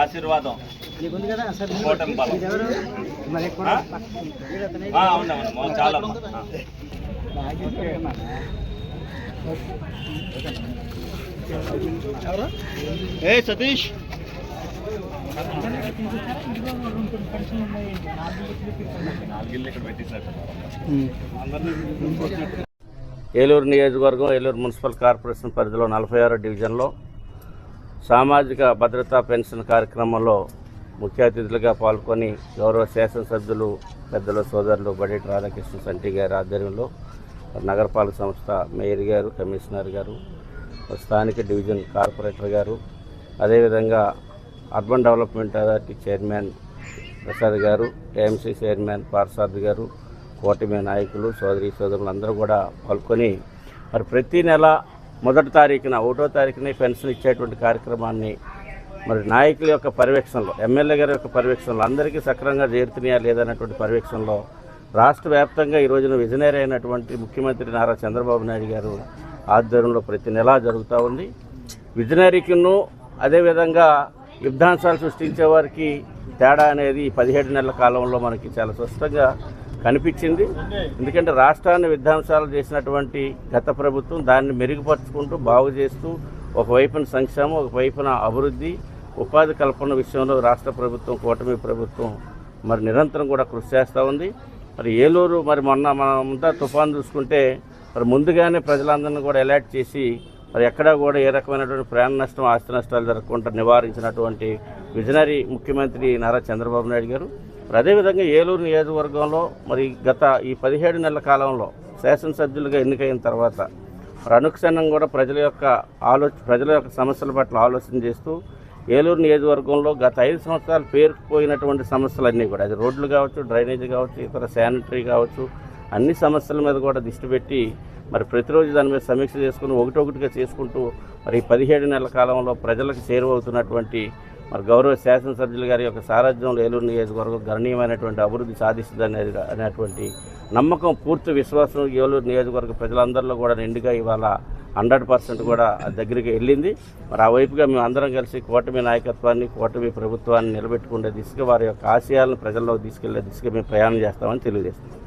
ఆశీర్వాదం. నీకుంది కదా సార్ కూటమి బలం. ఎవరు మరి ఆ? ఆ, అవునవును మా చాలా అమ్మా. ఆ. ఏ సతీష్. ఏలూరు నియోజకవర్గం ఏలూరు మున్సిపల్ కార్పొరేషన్ పరిధిలో నలభై ఆరో డివిజన్లో సామాజిక భద్రతా పెన్షన్ కార్యక్రమంలో ముఖ్య అతిథులుగా పాల్గొని గౌరవ శాసనసభ్యులు పెద్దల సోదరులు బడేటి రాధాకృష్ణ సంటి గారి ఆధ్వర్యంలో నగరపాలక సంస్థ మేయర్ గారు కమిషనర్ గారు స్థానిక డివిజన్ కార్పొరేటర్ గారు అదేవిధంగా urban development authority chairman Prasad గారు టీఎంసీ చైర్మన్ పార్సాద్ గారు కూటమి నాయకులు సోదరి సోదరులు అందరూ కూడా పాల్గొని మరి ప్రతి నెల మొదటి తారీఖున ఒకటో తారీఖున పెన్షన్ ఇచ్చేటువంటి కార్యక్రమాన్ని మరి నాయకుల యొక్క పర్యవేక్షణలో ఎమ్మెల్యే గారి యొక్క పర్యవేక్షణలో అందరికీ సక్రమంగా చేరుతున్నాయా లేదన్నటువంటి పర్యవేక్షణలో రాష్ట్ర వ్యాప్తంగా ఈ రోజున విజనరీ అయినటువంటి ముఖ్యమంత్రి నారా చంద్రబాబు నాయుడు గారు ఆధ్వర్యంలో ప్రతి నెలా జరుగుతూ ఉంది. విజనరీకిను అదేవిధంగా విధ్వంసాలు సృష్టించే వారికి తేడా అనేది పదిహేడు నెలల కాలంలో మనకి చాలా స్పష్టంగా కనిపించింది. ఎందుకంటే రాష్ట్రాన్ని విధ్వంసాలు చేసినటువంటి గత ప్రభుత్వం దాన్ని మెరుగుపరుచుకుంటూ బాగు చేస్తూ ఒకవైపున సంక్షేమం ఒకవైపున అభివృద్ధి ఉపాధి కల్పన విషయంలో రాష్ట్ర ప్రభుత్వం కూటమి ప్రభుత్వం మరి నిరంతరం కూడా కృషి చేస్తూ ఉంది. మరి ఏలూరు మరి మొన్న మనమంతా తుఫాన్ చూసుకుంటే మరి ముందుగానే ప్రజలందరినీ కూడా అలర్ట్ చేసి మరి ఎక్కడా కూడా ఏ రకమైనటువంటి ప్రాణ నష్టం ఆస్తి నష్టాలు జరగకుండా నివారించినటువంటి విజనరీ ముఖ్యమంత్రి నారా చంద్రబాబు నాయుడు గారు. మరి అదేవిధంగా ఏలూరు నియోజకవర్గంలో మరి గత ఈ పదిహేడు నెలల కాలంలో శాసనసభ్యులుగా ఎన్నికైన తర్వాత మరి అనుక్షణం కూడా ప్రజల యొక్క ఆలోచన ప్రజల యొక్క సమస్యల పట్ల ఆలోచన చేస్తూ ఏలూరు నియోజకవర్గంలో గత ఐదు సంవత్సరాలు పేరుకుపోయినటువంటి సమస్యలన్నీ కూడా అది రోడ్లు కావచ్చు డ్రైనేజీ కావచ్చు ఇతర శానిటరీ కావచ్చు అన్ని సమస్యల మీద కూడా దృష్టి పెట్టి మరి ప్రతిరోజు దాని మీద సమీక్ష చేసుకుని ఒకటొకటిగా చేసుకుంటూ మరి పదిహేడు నెలల కాలంలో ప్రజలకు చేరువవుతున్నటువంటి మరి గౌరవ శాసనసభ్యులు గారి యొక్క సారథ్యంలో ఏలూరు నియోజకవర్గం గణనీయమైనటువంటి అభివృద్ధి సాధిస్తుంది అనేటువంటి నమ్మకం పూర్తి విశ్వాసం ఏలూరు నియోజకవర్గ ప్రజలందరిలో కూడా నిండుగా ఇవాళ హండ్రెడ్ పర్సెంట్ కూడా దగ్గరికి వెళ్ళింది. మరి ఆ వైపుగా మేము అందరం కలిసి కూటమి నాయకత్వాన్ని కూటమి ప్రభుత్వాన్ని నిలబెట్టుకునే దిశగా వారి యొక్క ఆశయాలను ప్రజల్లో తీసుకెళ్ళే దిశగా మేము ప్రయాణం చేస్తామని తెలియజేస్తున్నాం.